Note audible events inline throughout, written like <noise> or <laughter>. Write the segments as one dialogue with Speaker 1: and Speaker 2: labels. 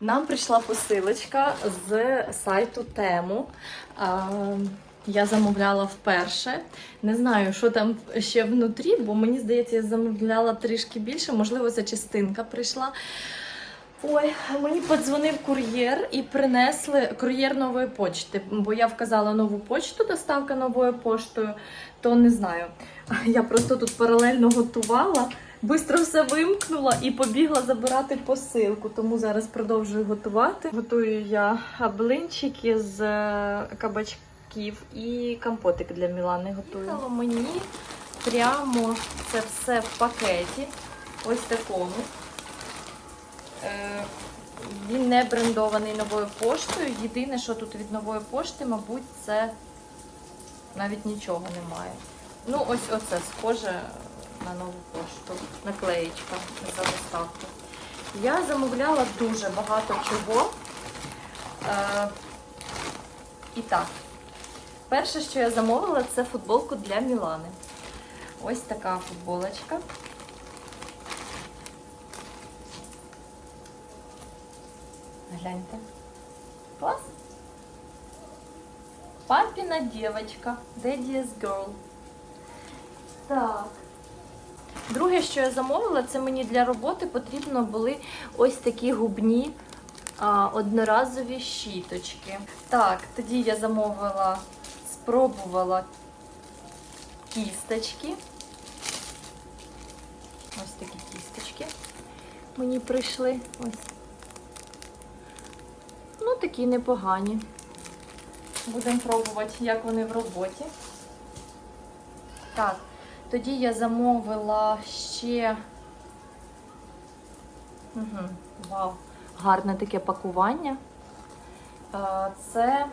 Speaker 1: Нам прийшла посилочка з сайту Тему. Я замовляла вперше. Не знаю, що там ще внутрі, бо мені здається, я замовляла трішки більше. Можливо, ця частинка прийшла. Ой, мені подзвонив кур'єр і принесли кур'єр нової почти, бо я вказала нову почту, доставка новою поштою, то не знаю. Я просто тут паралельно готувала, швидко все вимкнула і побігла забирати посилку. Тому зараз продовжую готувати. Готую я блинчики з е, кабачків і компотик для Мілани готую. Мені прямо це все в пакеті. Ось такому. Е, Він не брендований новою поштою. Єдине, що тут від нової пошти, мабуть, це навіть нічого немає. Ну, ось оце схоже на нову пошту. Наклеєчка за доставку. Я замовляла дуже багато чого. Е, і так, перше, що я замовила, це футболку для Мілани. Ось така футболочка. Гляньте. Клас. Папіна дівчинка. Daddy's girl. Так. Друге, що я замовила, це мені для роботи потрібно були ось такі губні а, одноразові щіточки. Так, тоді я замовила, спробувала кісточки. Ось такі кісточки мені прийшли. Ось. Ну, такі непогані. Будемо пробувати, як вони в роботі. Так, тоді я замовила ще. Угу, вау, гарне таке пакування. Е, Це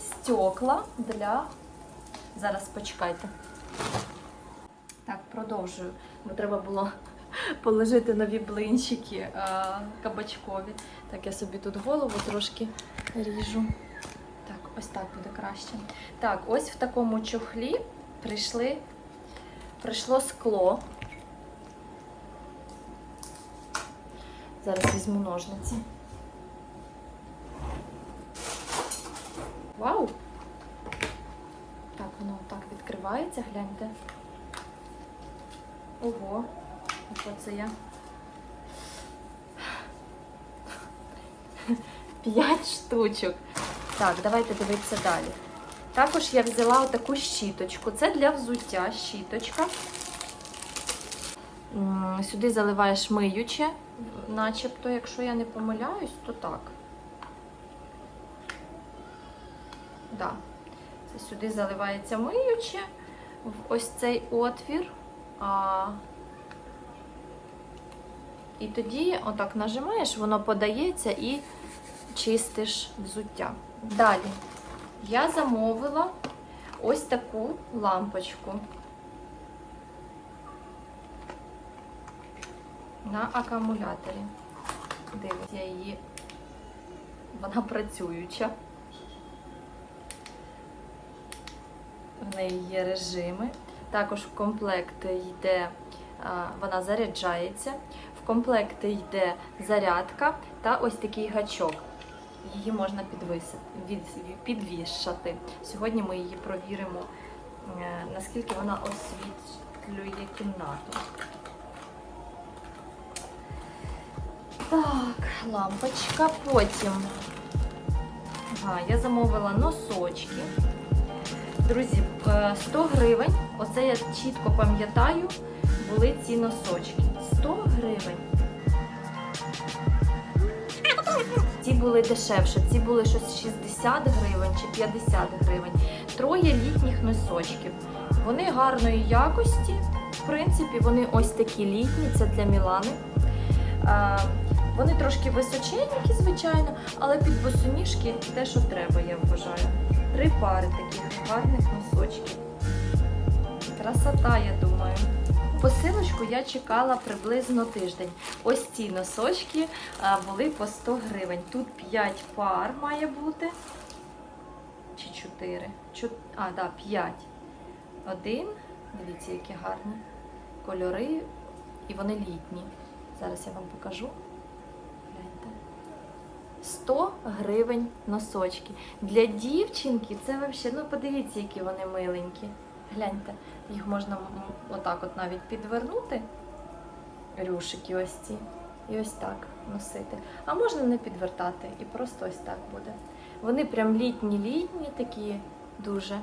Speaker 1: стекла для. Зараз почекайте. Так, продовжую. Бо треба було <laughs> положити нові блинчики е, кабачкові. Так, я собі тут голову трошки ріжу. Так, ось так буде краще. Так, ось в такому чохлі прийшли, прийшло скло. Зараз візьму ножниці. Вау! Так, воно так відкривається, гляньте. Ого, що це я? П'ять штучок. Так, давайте дивитися далі. Також я взяла таку щіточку. Це для взуття щіточка. Сюди заливаєш миюче, начебто, якщо я не помиляюсь, то так. Да. Це сюди заливається миюче в ось цей отвір. А... І тоді отак нажимаєш, воно подається і чистиш взуття. Далі я замовила ось таку лампочку на акумуляторі. Дивіться, її, вона працююча. В неї є режими. Також в комплект йде, вона заряджається. В комплекті йде зарядка та ось такий гачок. Її можна підвішати. Сьогодні ми її провіримо, е, наскільки вона освітлює кімнату. Так, лампочка. Потім ага, я замовила носочки. Друзі, е, 100 гривень, оце я чітко пам'ятаю, були ці носочки. 100 гривень. Були дешевше, ці були щось 60 гривень чи 50 гривень. Троє літніх носочків. Вони гарної якості. В принципі, вони ось такі літні, це для Мілани. Е, Вони трошки височенькі, звичайно, але під босоніжки те, що треба, я вважаю. Три пари таких гарних носочків. Красота, я думаю. Посилочку я чекала приблизно тиждень. Ось ці носочки були по 100 гривень. Тут 5 пар має бути. Чи 4? Чо... А, так, да, 5. Один. Дивіться, які гарні кольори. І вони літні. Зараз я вам покажу. 100 гривень носочки. Для дівчинки це взагалі, ну подивіться, які вони миленькі. Гляньте, їх можна отак от навіть підвернути. Рюшики ось ці. І ось так носити. А можна не підвертати і просто ось так буде. Вони прям літні-літні такі дуже.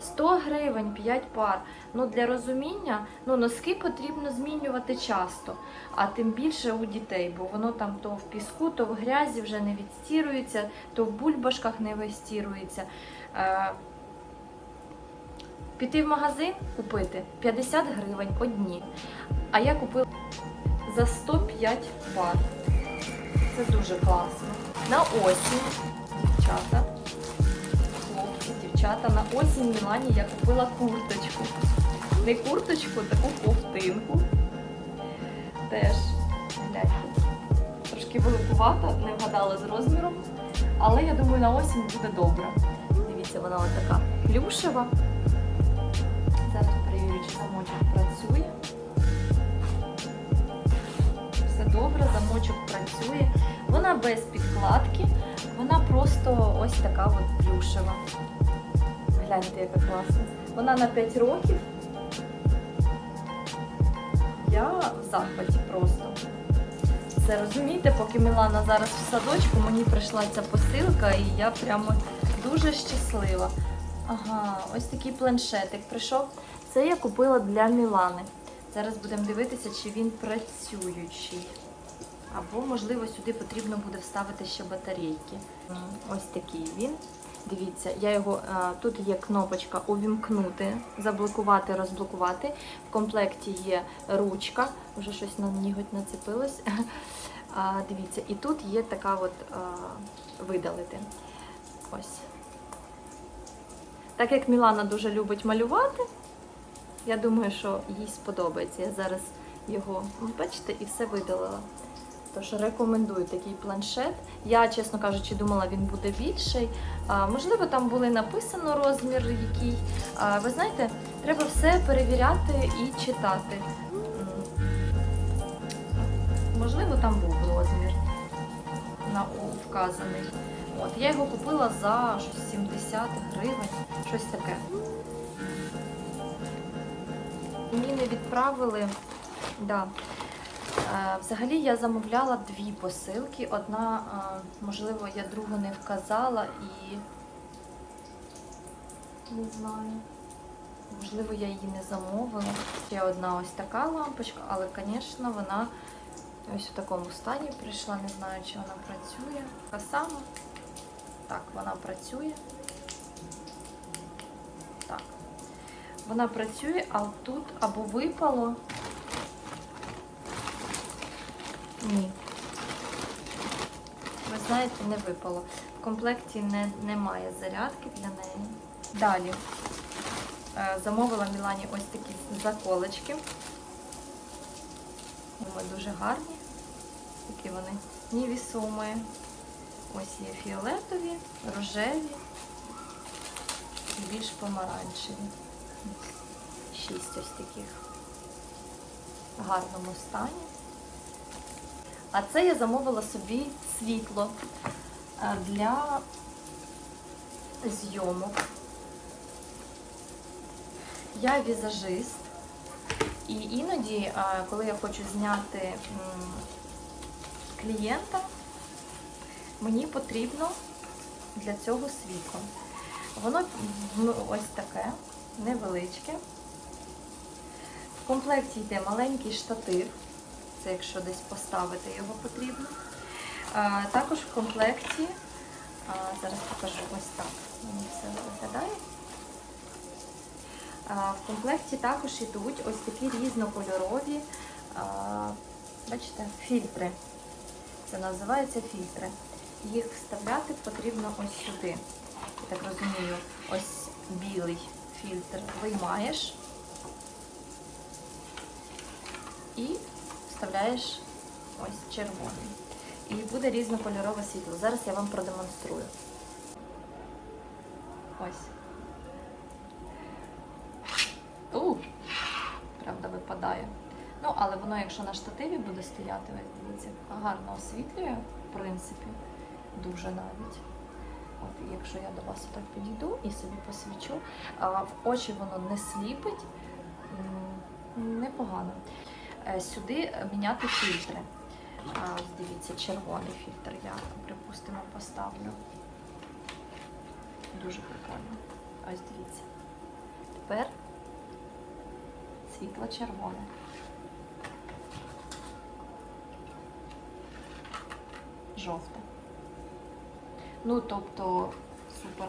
Speaker 1: 100 гривень 5 пар. Ну для розуміння, ну носки потрібно змінювати часто, а тим більше у дітей, бо воно там то в піску, то в грязі вже не відстірується, то в бульбашках не вистірується. Піти в магазин купити 50 гривень одні. А я купила за 105 пар. Це дуже класно. На осінь, дівчата, хлопці, дівчата, на осінь в Мілані я купила курточку. Не курточку, таку ковтинку. Теж, гляньте. Трошки великувата, не вгадала з розміром. Але я думаю, на осінь буде добре. Дивіться, вона ось така плюшева. Замочок працює. Вона без підкладки, вона просто ось така от плюшева. Гляньте, яка класна. Вона на 5 років. Я в захваті просто. Це розумієте, поки Мілана зараз в садочку, мені прийшла ця посилка, і я прямо дуже щаслива. Ага, ось такий планшетик прийшов. Це я купила для Мілани. Зараз будемо дивитися, чи він працюючий. Або, можливо, сюди потрібно буде вставити ще батарейки. Ось такий він. Дивіться, я його тут є кнопочка увімкнути, заблокувати, розблокувати. В комплекті є ручка, вже щось на ніготь нацепилось. <laughs> Дивіться, і тут є така от видалити. Ось. Так як Мілана дуже любить малювати, я думаю, що їй сподобається. Я зараз його, бачите, і все видалила. Тож рекомендую такий планшет. Я, чесно кажучи, думала, він буде більший. Можливо, там були написано розмір який. Ви знаєте, треба все перевіряти і читати. Можливо, там був розмір на вказаний. От, я його купила за 70 гривень, щось таке. Мені не відправили. Да. Е, Взагалі я замовляла дві посилки. Одна, е, можливо, я другу не вказала і не знаю. Можливо, я її не замовила. Ще одна ось така лампочка, але, звісно, вона ось в такому стані прийшла. Не знаю, чи вона працює. Така сама. Так, вона працює. Так. Вона працює, а тут або випало. Ні. Ви знаєте, не випало. В комплекті не, немає зарядки для неї. Далі е, замовила Мілані ось такі заколочки. Вони дуже гарні. Такі вони невісомі. Ось є фіолетові, рожеві і більш помаранчеві. Шість ось таких в гарному стані. А це я замовила собі світло е, для зйомок. Я візажист, і іноді, е, коли я хочу зняти клієнта, мені потрібно для цього світло. Воно ну, ось таке, невеличке. В комплекті йде маленький штатив. Це якщо десь поставити його потрібно. Також в комплекті, зараз покажу ось так, воно все виглядає. В комплекті також йдуть ось такі різнокольорові, бачите, фільтри. Це називається фільтри. Їх вставляти потрібно ось сюди. Я так розумію, ось білий фільтр виймаєш і вставляєш ось червоний. І буде різнокольорове світло. Зараз я вам продемонструю. Ось. У, правда, випадає. Ну, але воно, якщо на штативі буде стояти, ось дивіться, гарно освітлює, в принципі. дуже навіть. От, якщо я до вас так підійду і собі посвічу, в очі воно не сліпить, непогано. Е, Сюди міняти фільтри. Ось дивіться, червоний фільтр я, припустимо, поставлю. Дуже прикольно. Ось дивіться. Тепер світло червоне. Жовте. Ну, тобто, супер.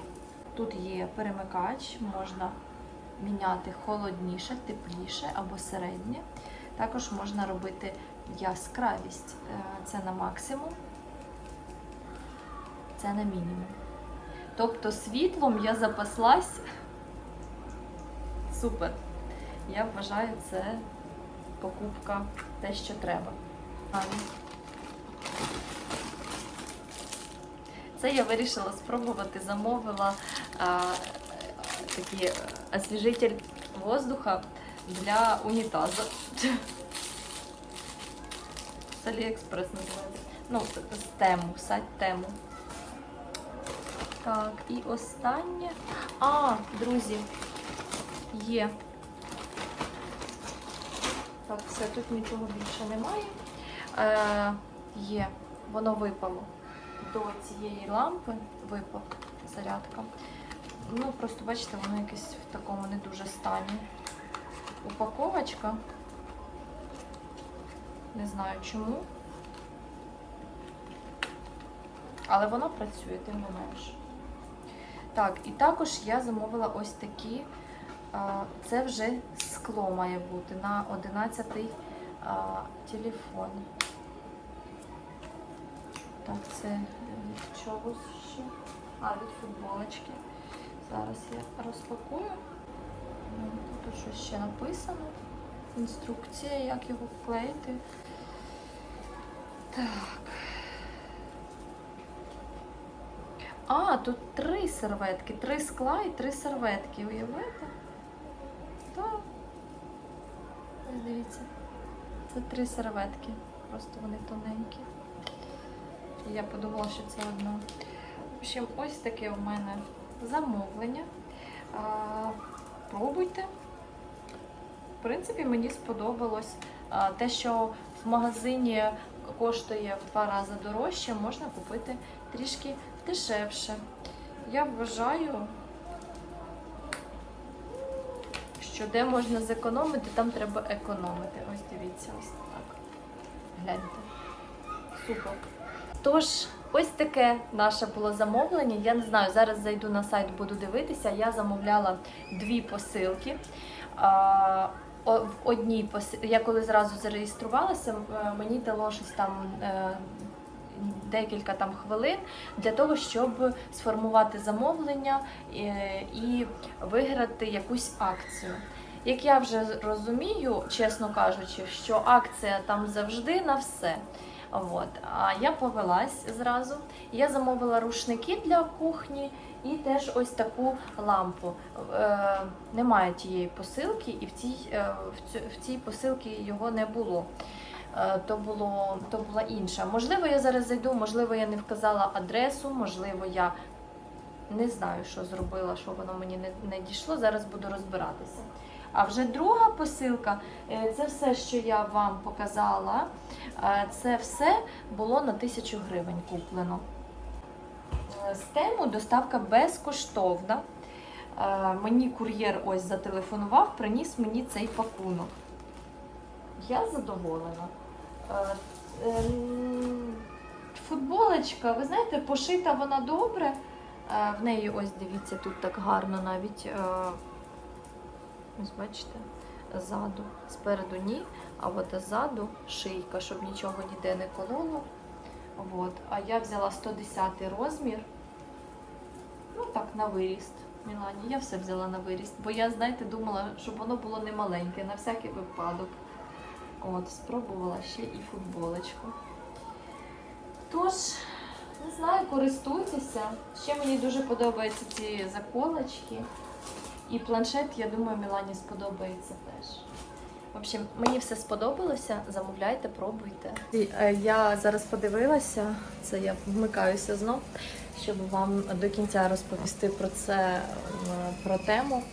Speaker 1: Тут є перемикач, можна міняти холодніше, тепліше або середнє. Також можна робити яскравість. Е, Це на максимум, це на мінімум. Тобто світлом я запаслась. Супер. Я вважаю, це покупка те, що треба. Це я вирішила спробувати, замовила а, такий освіжитель воздуха для унітазу. З Аліекспрес називається. Ну, з тему, сайт тему. Так, і останнє. А, друзі, є. Так, все, тут нічого більше немає. Е, є, воно випало. До цієї лампи випав зарядка. Ну, просто бачите, воно якесь в такому не дуже стані. Упаковочка. Не знаю чому. Але воно працює, тим не менш. Так, і також я замовила ось такі. Це вже скло має бути на 11-й телефон. Так, це від чогось ще. А, від футболочки. Зараз я розпакую. Тут щось ще написано. Інструкція, як його вклеїти. Так. А, тут три серветки, три скла і три серветки. Уявляєте? Так. Ось дивіться. Це три серветки. Просто вони тоненькі. Я подумала, що це одна. В общем, ось таке у мене замовлення. Пробуйте. В принципі, мені сподобалось те, що в магазині коштує в два рази дорожче, можна купити трішки дешевше. Я вважаю, що де можна зекономити, там треба економити. Ось дивіться, ось так. Гляньте. Супер. Тож, ось таке наше було замовлення. Я не знаю, зараз зайду на сайт, буду дивитися. Я замовляла дві посилки. В одній пос... я коли зразу зареєструвалася, е, мені дало щось там е, декілька там хвилин для того, щоб сформувати замовлення е, і виграти якусь акцію. Як я вже розумію, чесно кажучи, що акція там завжди на все. От. А я повелась зразу. Я замовила рушники для кухні і теж ось таку лампу. Е, немає тієї посилки, і в цій, е, в, цій посилці його не було. Е, то, було, то була інша. Можливо, я зараз зайду, можливо, я не вказала адресу, можливо, я не знаю, що зробила, що воно мені не, не дійшло. Зараз буду розбиратися. А вже друга посилка е, це все, що я вам показала. е, Це все було на тисячу гривень куплено. Е, З тему доставка безкоштовна. Мені кур'єр ось зателефонував, приніс мені цей пакунок. Я задоволена. Футболочка, ви знаєте, пошита вона добре. В неї ось дивіться, тут так гарно навіть. Ось бачите, ззаду. Спереду ні, а от ззаду шийка, щоб нічого ніде не кололо. От. А я взяла 110 розмір. Ну так, на виріст. Мілані, я все взяла на виріст, бо я, знаєте, думала, щоб воно було не маленьке, на всякий випадок. От, спробувала ще і футболочку. Тож, не знаю, користуйтеся. Ще мені дуже подобаються ці заколочки. І планшет, я думаю, Мілані сподобається теж. В общем, мені все сподобалося. Замовляйте, пробуйте. е, Я зараз подивилася, це я вмикаюся знов, щоб вам до кінця розповісти про це е, про тему.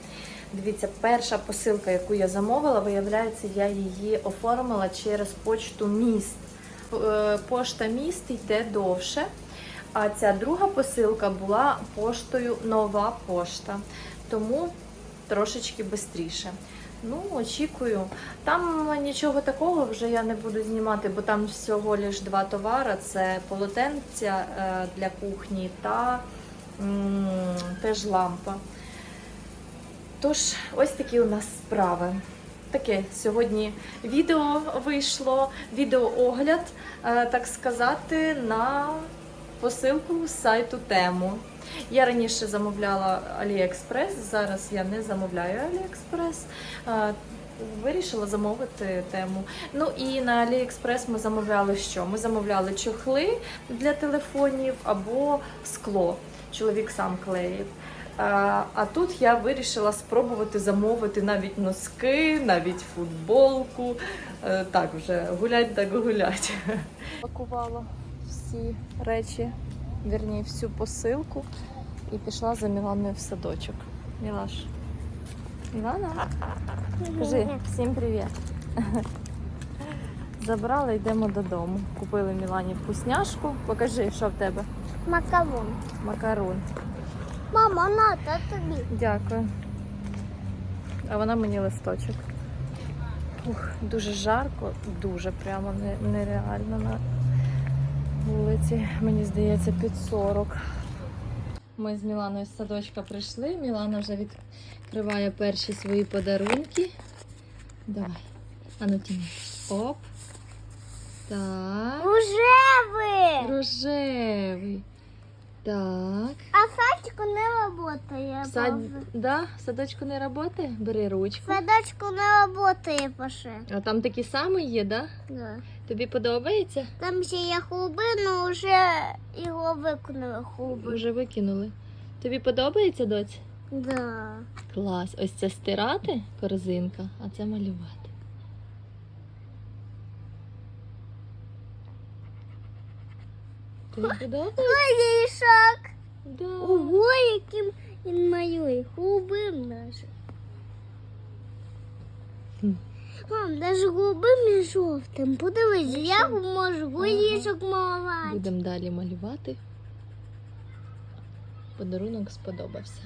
Speaker 1: Дивіться, перша посилка, яку я замовила, виявляється, я її оформила через почту міст. Е, Пошта міст йде довше. А ця друга посилка була поштою нова пошта. Тому трошечки швидше. Ну, очікую. Там нічого такого вже я не буду знімати, бо там всього лиш два товари: це полотенця е, для кухні та теж лампа. Тож, ось такі у нас справи. Таке сьогодні відео вийшло, відеоогляд, е, так сказати, на посилку з сайту Тему. Я раніше замовляла AliExpress, зараз я не замовляю. Е, Вирішила замовити тему. Ну і на AliExpress ми замовляли що? Ми замовляли чохли для телефонів або скло. Чоловік сам клеїв. А, а тут я вирішила спробувати замовити навіть носки, навіть футболку. Е, Так, вже гулять так гулять. Пакувала всі речі, вірні, всю посилку і пішла за Міланою в садочок. Мілаш. Мілана, кажи всім привіт. <laughs> Забрали, йдемо додому. Купили Мілані вкусняшку. Покажи, що в тебе.
Speaker 2: Макарон.
Speaker 1: Макарон.
Speaker 2: Мама, на, та тобі.
Speaker 1: Дякую. А вона мені листочок. Ух, дуже жарко, дуже прямо нереально вулиці. Мені здається, під 40. Ми з Міланою з садочка прийшли. Мілана вже відкриває перші свої подарунки. Давай. Ану тіні. Оп. Так.
Speaker 2: Рожевий.
Speaker 1: Рожевий. Так.
Speaker 2: А садочку не працює.
Speaker 1: Сад... Да? В садочку не працює? Бери ручку.
Speaker 2: Садочку не працює, Паше.
Speaker 1: А там такі самі є, да?
Speaker 2: Да.
Speaker 1: Тобі подобається?
Speaker 2: Там ще є хлоби, але вже його виконали хлоби.
Speaker 1: Вже викинули. Тобі подобається, доць?
Speaker 2: Да.
Speaker 1: Клас. Ось це стирати корзинка, а це малювати. Тобі подобається? Да.
Speaker 2: Ого, яким він малює. Голубим даже. Мам, даже голубим і жовтим. Подивись, я можу горішок малювати.
Speaker 1: Будемо далі малювати. Подарунок сподобався.